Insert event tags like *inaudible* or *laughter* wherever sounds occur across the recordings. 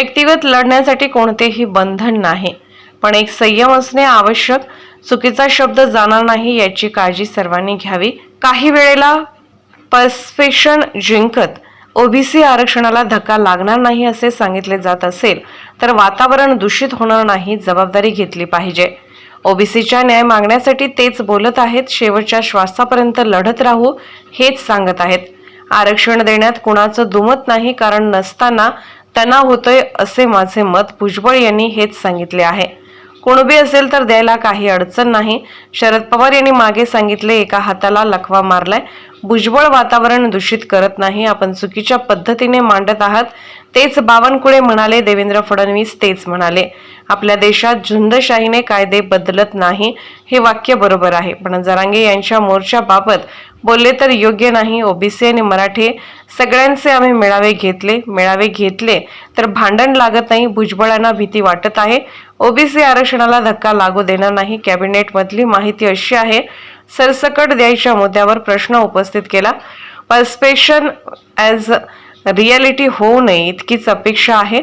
व्यक्तिगत लढण्यासाठी कोणतेही बंधन नाही. पण एक संयम असणे आवश्यक. चुकीचा शब्द जाणार नाही याची काळजी सर्वांनी घ्यावी. काही वेळेला पर्स्पेशन जिंकत ओबीसी आरक्षणाला धक्का लागणार नाही असे सांगितले जात असेल तर वातावरण दूषित होणार नाही जबाबदारी घेतली पाहिजे. ओबीसीच्या न्याय मागण्यासाठी तेच बोलत आहेत शेवटच्या श्वासापर्यंत लढत राहू हेच सांगत आहेत. आरक्षण देण्यात कुणाचं दुमत नाही कारण नसताना तणाव होतोय असे माझे मत भुजबळ यांनी हेच सांगितले आहे. कुणबी असेल तर द्यायला काही अडचण नाही. शरद पवार यांनी मागे सांगितले एका हाताला लखवा मारलाय. भुजबळ वातावरण दूषित करत नाही. आपण चुकीच्या पद्धतीने मांडत आहात. तेच बावनकुळे म्हणाले देवेंद्र फडणवीस तेच म्हणाले. आपल्या देशात झुंडशाहीने कायदे बदलत नाही. हे वाक्य बरोबर आहे. पण जरांगे यांच्या मोर्चाबाबत बोलले तर योग्य नाही. ओबीसी आणि मराठे सगळ्यांचे आम्ही मेळावे घेतले. मेळावे घेतले तर भांडण लागत नाही. भुजबळांना भीती वाटत आहे. ओबीसी आरक्षणाला धक्का लागू देणार नाही. कॅबिनेटमधली माहिती अशी आहे सरसकट द्यायच्या मुद्द्यावर प्रश्न उपस्थित केला. पर्स्पेशन ॲज रियालिटी होऊ नये इतकीच अपेक्षा आहे.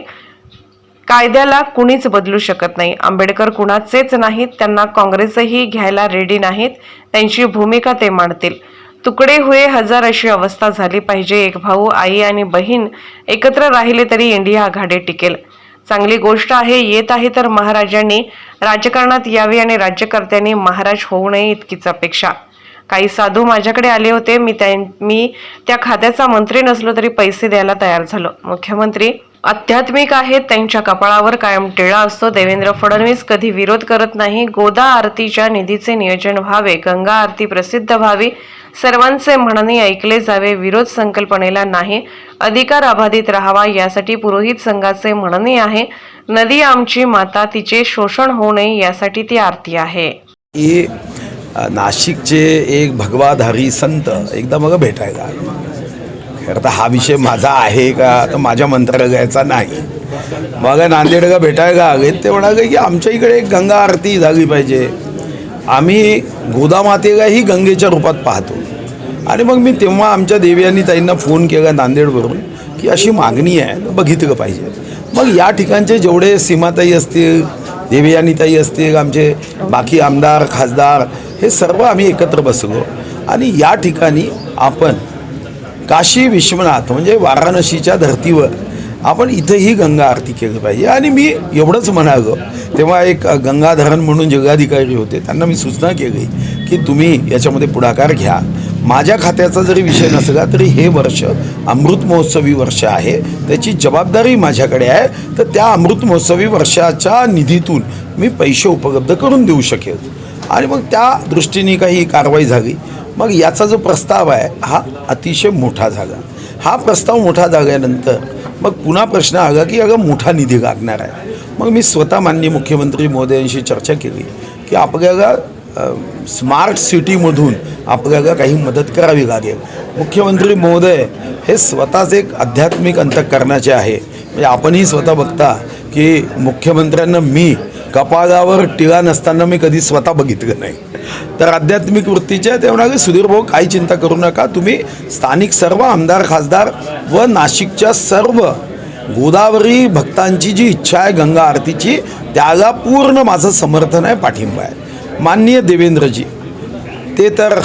कायद्याला कुणीच बदलू शकत नाही. आंबेडकर कुणाचेच नाहीत. त्यांना काँग्रेसही घ्यायला रेडी नाहीत. त्यांची भूमिका ते मांडतील. तुकडे हुए हजार अशी अवस्था झाली पाहिजे. एक भाऊ आई आणि बहीण एकत्र राहिले तरी इंडिया आघाडी टिकेल. चांगली गोष्ट आहे येत आहे तर महाराजांनी राजकारणात यावे आणि राज्यकर्त्यांनी महाराज होऊ नये इतकीच अपेक्षा. काही साधू माझ्याकडे आले होते मी त्या मी त्या खात्याचा मंत्री नसलो तरी पैसे द्यायला तयार झालो. मुख्यमंत्री आध्यात्मिक आहेत त्यांच्या कपाळावर कायम टिळा असतो. देवेंद्र फडणवीस कधी विरोध करत नाही. गोदा आरतीच्या निधीचे नियोजन व्हावे गंगा आरती प्रसिद्ध व्हावी. सर्वांचे म्हणणे ऐकले जावे विरोध संकल्पनेला नाही. अधिकार अबाधित राहावा यासाठी पुरोहित संघाचे म्हणणे आहे. नदी आमची माता तिचे शोषण होऊ नये यासाठी ती आरती आहे. नाशिकचे एक भगवाधारी संत एकदा मग भेटायला आले. खरं तर हा विषय माझा आहे का? तर माझ्या मंत्रालयाचा नाही. मग नांदेड का? भेटायला आले ते म्हणाले की आमच्या इकडे एक गंगा आरती झाली पाहिजे. आम्ही गोदामातेला ही गंगेच्या रूपात पाहतो. आणि मग मी तेव्हा आमच्या देव्यांनी ताईंना फोन केला नांदेडवरून की अशी मागणी आहे तर बघितलं पाहिजे. मग या ठिकाणचे जेवढे सीमाताई असतील देवयानीताई असतील आमचे बाकी आमदार खासदार हे सर्व आम्ही एकत्र बसलो. आणि या ठिकाणी आपण काशी विश्वनाथ म्हणजे वाराणसीच्या धर्तीवर आपण इथंही गंगा आरती केली पाहिजे. आणि मी एवढंच म्हणालो तेव्हा एक गंगाधरण म्हणून जिल्हाधिकारी होते त्यांना मी सूचना केली की तुम्ही याच्यामध्ये पुढाकार घ्या. माझ्या खात्याचा जरी विषय नसला तरी हे वर्ष अमृत महोत्सवी वर्ष आहे. त्याची जबाबदारी माझ्याकडे आहे. तर त्या अमृत महोत्सवी वर्षाच्या निधीतून मी पैसे उपलब्ध करून देऊ शकेल. आणि मग त्या दृष्टीने काही कारवाई झाली. मग याचा जो प्रस्ताव आहे हा अतिशय मोठा झाला. हा प्रस्ताव मोठा झाल्यानंतर मग पुन्हा प्रश्न आला की अगं मोठा निधी लागणार आहे. मग मी स्वतः माननीय मुख्यमंत्री मोदयांशी चर्चा केली की आपल्याला स्मार्ट सिटीमधून आपल्याला काही मदत करावी लागेल. मुख्यमंत्री महोदय हे स्वतःच एक आध्यात्मिक अंतकरणाचे आहे. म्हणजे आपणही स्वतः बघता की मुख्यमंत्र्यांना मी कपाळावर टिळा नसताना मी कधी स्वतः बघितलं नाही. तर आध्यात्मिक वृत्तीचे तेव्हा सुधीर भाऊ काही चिंता करू नका. तुम्ही स्थानिक सर्व आमदार खासदार व नाशिकच्या सर्व गोदावरी भक्तांची जी इच्छा आहे गंगा आरतीची त्याला पूर्ण माझं समर्थन आहे पाठिंबा आहे. माननीय देवेंद्रजी ते तर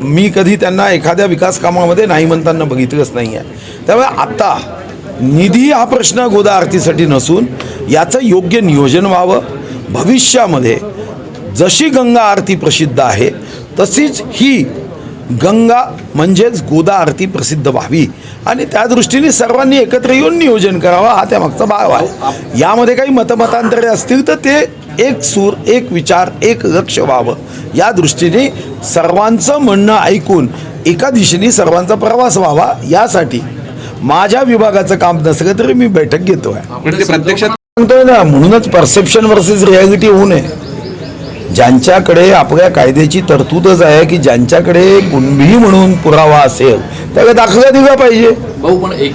मी कधी त्यांना एखाद्या विकास कामामध्ये नाही म्हणताना बघितलंच नाही आहे. त्यामुळे आता निधी हा प्रश्न गोदा आरतीसाठी नसून याचं योग्य नियोजन व्हावं भविष्यामध्ये जशी गंगा आरती प्रसिद्ध आहे तशीच ही गंगा म्हणजेच गोदा आरती प्रसिद्ध व्हावी. आणि त्या दृष्टीने सर्वांनी एकत्र येऊन नियोजन करावं हा त्यामागचा भाव आहे. यामध्ये काही मतमतांतरे असतील तर ते एक सूर एक विचार एक लक्ष व्हावं. या दृष्टीने सर्वांचं म्हणणं ऐकून एका दिशेने सर्वांचा प्रवास व्हावा. यासाठी माझ्या विभागाचं काम नसलं तरी मी बैठक घेतो आहे पण ना म्हणूनच परसेप्शन वर्सेस रियालिटी होऊ नये. ज्यांच्याकडे आपल्या कायद्याची तरतूदच आहे की ज्यांच्याकडे कुणबी म्हणून पुरावा असेल त्याला दाखला दिला पाहिजे.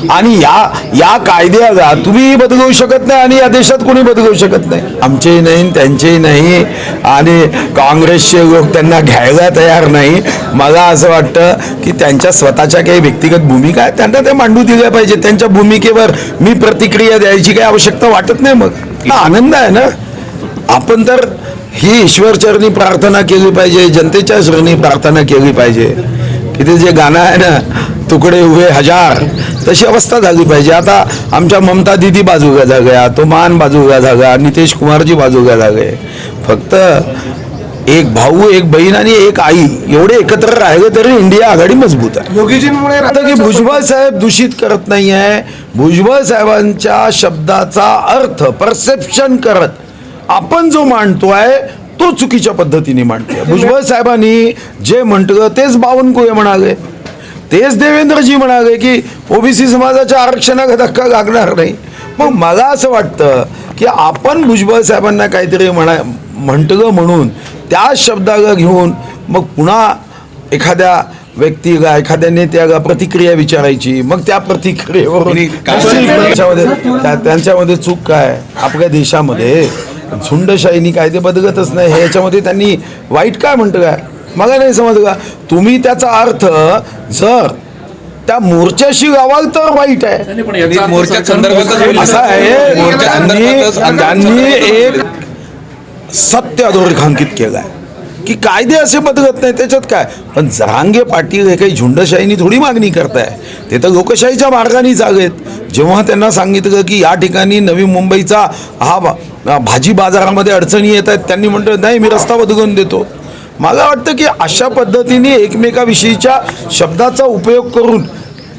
आणि या या कायद्याला तुम्ही बदलवू शकत नाही आणि या देशात कोणी बदलवू शकत नाही. आमचेही नाही त्यांचेही नाही आणि काँग्रेसचे लोक त्यांना घ्यायला तयार नाही. मला असं वाटतं की त्यांच्या स्वतःच्या काही व्यक्तिगत भूमिका आहेत त्यांना ते मांडू दिल्या पाहिजे त्यांच्या भूमिकेवर मी प्रतिक्रिया द्यायची काही आवश्यकता वाटत नाही मग. आनंद आहे ना? आपण तर ही ईश्वरचरणी प्रार्थना केली पाहिजे जनतेच्या चरणी प्रार्थना केली पाहिजे. की ते जे गाणं आहे ना तुकडे हुए हजार. तशी अवस्था झाली पाहिजे. आता आमच्या ममता दिदी बाजूला झाल्या तो मान बाजूला झाला नितेश कुमारजी बाजूला झाले फक्त एक भाऊ एक बहीण आणि एक आई एवढे एकत्र राहिले तरी इंडिया आघाडी मजबूत आहे. योगीजींमुळे आता की भुजबळ साहेब दूषित करत नाही आहे भुजबळ साहेबांच्या शब्दाचा अर्थ परसेप्शन करत आपण जो मांडतोय तो चुकीच्या पद्धतीने मांडतोय. *laughs* भुजबळ साहेबांनी जे म्हटलं तेच बावनकुळे म्हणाले. तेच देवेंद्रजी म्हणाले की ओबीसी समाजाच्या आरक्षणाला धक्का लागणार नाही. मग मला असं वाटतं की आपण भुजबळ साहेबांना काहीतरी म्हणा म्हटलं म्हणून त्या शब्दाला घेऊन मग पुन्हा एखाद्या व्यक्तीला एखाद्या नेत्याला प्रतिक्रिया विचारायची. मग त्या प्रतिक्रियेवरून त्यांच्यामध्ये त्या- त्यांच्यामध्ये चूक काय? आपल्या देशामध्ये झुंडशाहीनी कायदे बदलतच नाही. हे याच्यामध्ये त्यांनी वाईट काय म्हणतं काय मला नाही समजलं का? तुम्ही त्याचा अर्थ जर त्या मोर्चाशी गावाल तर वाईट आहे. मोर्चा असं आहे. मोर्चा त्यांनी एक सत्य अधोरेखांकित केलं आहे. की कायदे असे बदलत नाही त्याच्यात काय? पण जरांगे पाटील हे काही झुंडशाहीनी थोडी मागणी करताय. ते तर लोकशाहीच्या मार्गाने चालेत जेव्हा त्यांना सांगितलं की या ठिकाणी नवी मुंबईचा हा भाजी बाजारामध्ये अडचणी येत आहेत त्यांनी म्हटलं नाही मी रस्ता बदलून देतो. मला वाटतं की अशा पद्धतीने एकमेकाविषयीच्या शब्दाचा उपयोग करून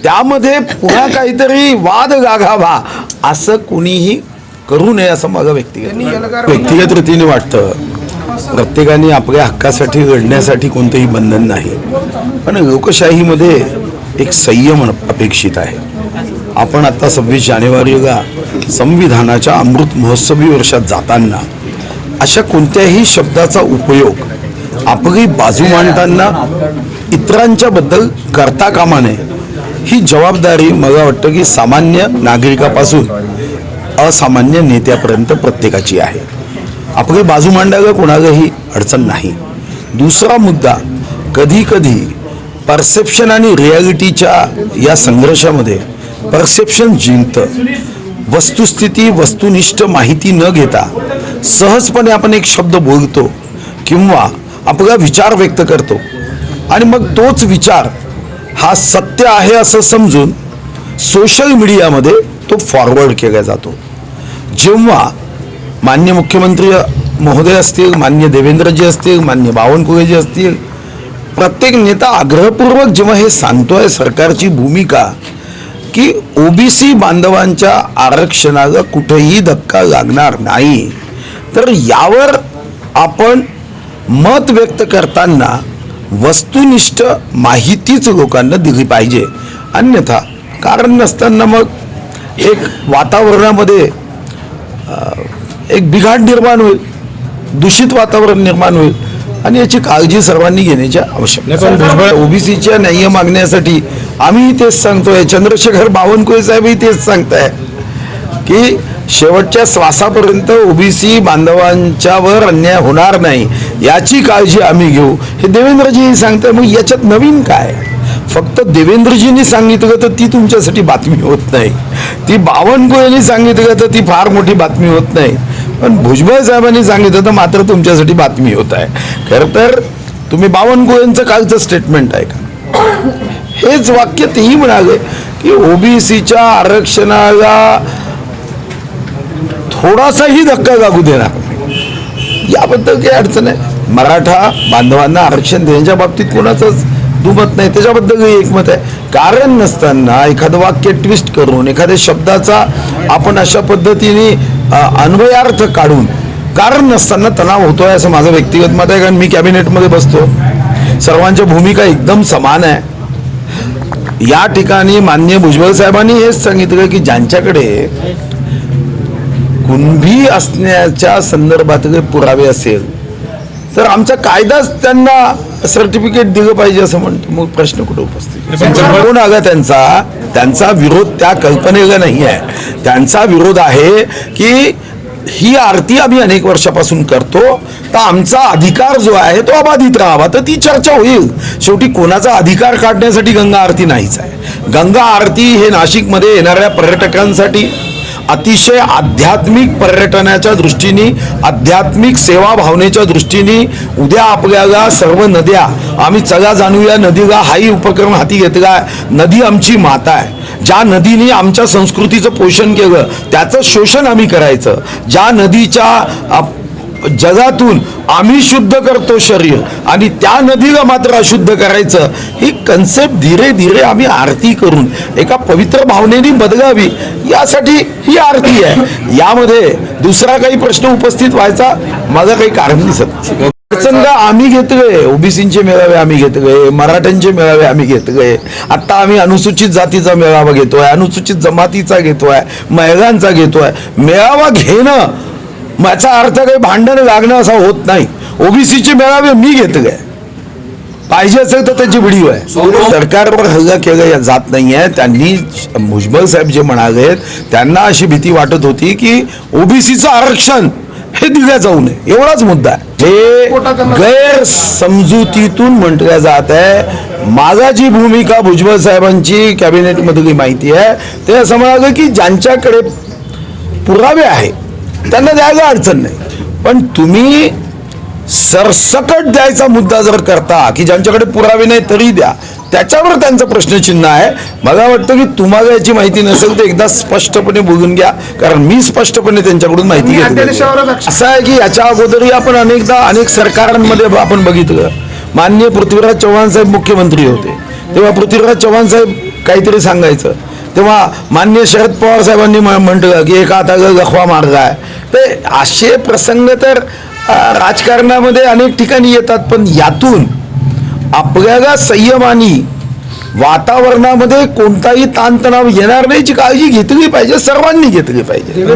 त्यामध्ये पुन्हा काहीतरी वाद गाघावा असं कुणीही करू नये असं माझं व्यक्तिगत व्यक्तिगत रीतीने वाटतं. प्रत्येकाने आपल्या हक्कासाठी लढण्यासाठी कोणतंही बंधन नाही. पण लोकशाहीमध्ये एक संयम अपेक्षित आहे. आपण आता सव्वीस जानेवारीला संविधानाच्या अमृत महोत्सवी वर्षात जाताना अशा कोणत्याही शब्दाचा उपयोग आपली बाजू मांडताना इतरांच्या बद्दल करता कामा नये. ही जबाबदारी मला वाटतं की सामान्य नागरिकापासून असामान्य नेत्यापर्यंत प्रत्येकाची आहे. आपली बाजू मांडायला कोणालाही अडचण नाही. दुसरा मुद्दा कधी कधी परसेप्शन आणि रियालिटीच्या या संघर्षामध्ये परसेप्शन जिंकतं. वस्तुस्थिती वस्तुनिष्ठ माहिती न घेता सहजपणे आपण एक शब्द बोलतो किंवा आपला विचार व्यक्त करतो. आणि मग तोच विचार हा सत्य आहे असं समजून सोशल मीडियामध्ये तो फॉरवर्ड केला जातो. जेव्हा मान्य मुख्यमंत्री महोदय असतील मान्य देवेंद्रजी असतील मान्य बावनकुळेजी असतील प्रत्येक नेता आग्रहपूर्वक जेव्हा हे सांगतोय सरकारची भूमिका की ओबीसी बांधवांच्या आरक्षणाला कुठेही धक्का लागणार नाही तर यावर आपण मत व्यक्त करताना वस्तुनिष्ठ माहितीच लोकांना दिली पाहिजे. अन्यथा कारण नसताना मग एक वातावरणामध्ये एक बिघाड निर्माण होईल दूषित वातावरण निर्माण होईल आणि याची काळजी सर्वांनी घेण्याची आवश्यकता ओबीसीच्या न्याय्य मागण्यासाठी आम्ही तेच सांगतोय. चंद्रशेखर बावनकुळे साहेबही तेच सांगताय. की शेवटच्या श्वासापर्यंत ओबीसी बांधवांच्यावर अन्याय होणार नाही याची काळजी आम्ही घेऊ. हे देवेंद्रजी सांगताय. मग याच्यात नवीन काय? फक्त देवेंद्रजींनी सांगितलं तर ती तुमच्यासाठी बातमी होत नाही. ती बावनकुळेंनी सांगितलं तर ती फार मोठी बातमी होत नाही. पण भुजबळ साहेबांनी सांगितलं तर मात्र तुमच्यासाठी बातमी होत आहे. खरं तर तुम्ही बावनकुळेंचं कालचं स्टेटमेंट आहे का हेच वाक्य तेही म्हणाले की ओबीसीच्या आरक्षणाला थोडासाही धक्का लागू देणार. याबद्दल काही अडचण आहे. मराठा बांधवांना आरक्षण देण्याच्या बाबतीत कोणाचंच दुमत नाही. त्याच्याबद्दल एकमत आहे. कारण नसताना एखादं वाक्य ट्विस्ट करून एखाद्या शब्दाचा आपण अशा पद्धतीने अन्वयार्थ काढून कारण नसताना तणाव होतोय असं माझं व्यक्तिगत मत आहे. कारण मी कॅबिनेटमध्ये बसतो. सर्वांच्या भूमिका एकदम समान आहे. या ठिकाणी मान्य भुजबळ साहेबांनी हेच सांगितलं की ज्यांच्याकडे कुणबी असण्याच्या संदर्भातले पुरावे असेल तर आमचा कायदाच त्यांना सर्टिफिकेट दिलं पाहिजे असं म्हणतो मग प्रश्न कुठे उपस्थित? कोण आगा त्यांचा? त्यांचा विरोध त्या कल्पनेला नाही आहे. त्यांचा विरोध आहे की ही आरती आम्ही अनेक वर्षापासून करतो तर आमचा अधिकार जो आहे तो अबाधित राहावा तर ती चर्चा होईल. शेवटी कोणाचा अधिकार काढण्यासाठी गंगा आरती नाहीच आहे. गंगा आरती हे नाशिकमध्ये येणाऱ्या पर्यटकांसाठी अतिशय आध्यात्मिक पर्यटनाच्या दृष्टीने आध्यात्मिक सेवा भावनेच्या दृष्टीने उद्या आपल्याला सर्व नद्या आम्ही चला जाणूया नदीला हाही उपक्रम हाती घेतला नदी आमची माता आहे. ज्या नदीने आमच्या संस्कृतीचं पोषण केलं त्याचं शोषण आम्ही करायचं. ज्या नदीच्या जगातून आम्ही शुद्ध करतो शरीर आणि त्या नदीला मात्र अशुद्ध करायचं ही कन्सेप्ट धीरे धीरे आम्ही आरती करून एका पवित्र भावनेने बदलावी यासाठी ही आरती आहे. यामध्ये दुसरा काही प्रश्न उपस्थित व्हायचा माझा काही कारण दिसत नाही. प्रसंग आम्ही घेतोय ओबीसीचे मेळावे आम्ही घेतोय मराठ्यांचे मेळावे आम्ही घेतोय. आता आम्ही अनुसूचित जातीचा मेळावा घेतोय अनुसूचित जमातीचा घेतोय महिलांचा घेतोय. मेळावा घेणं याचा अर्थ काही भांडण लागणं असा होत नाही. ओबीसीचे मेळावे मी घेतोय पाहिजे असेल तर त्याची व्हिडिओ आहे. सरकारवर हल्ला केला जात नाहीये त्यांनी भुजबळ साहेब जे म्हणाले त्यांना अशी भीती वाटत होती की ओबीसीचं आरक्षण हे दिल्या जाऊ नये. एवढाच मुद्दा आहे. हे गैरसमजुतीतून म्हटलं जात आहे. माझा जी भूमिका भुजबळ साहेबांची कॅबिनेट मधली माहिती आहे ते असं म्हणाले की ज्यांच्याकडे पुरावे आहे त्यांना द्यायला अडचण नाही. पण तुम्ही सरसकट द्यायचा मुद्दा जर करता की ज्यांच्याकडे पुरावे नाही तरी द्या. त्याच्यावर त्यांचं प्रश्नचिन्ह आहे. मला वाटतं की तुम्हाला याची माहिती नसेल तर एकदा स्पष्टपणे बोलून घ्या. कारण मी स्पष्टपणे त्यांच्याकडून माहिती घेतली असं आहे की याच्या अगोदरही आपण अनेकदा अनेक सरकारांमध्ये आपण बघितलं. माननीय पृथ्वीराज चव्हाण साहेब मुख्यमंत्री होते. तेव्हा पृथ्वीराज चव्हाण साहेब काहीतरी सांगायचं. तेव्हा माननीय शरद पवार साहेबांनी म्ह- म्हटलं की एका हाताला लखवा मार्ग आहे. ते असे प्रसंग तर राजकारणामध्ये अनेक ठिकाणी येतात पण यातून आपल्याला संयमानी वातावरणामध्ये कोणताही ताणतणाव येणार नाहीची काळजी घेतली पाहिजे सर्वांनी घेतली पाहिजे.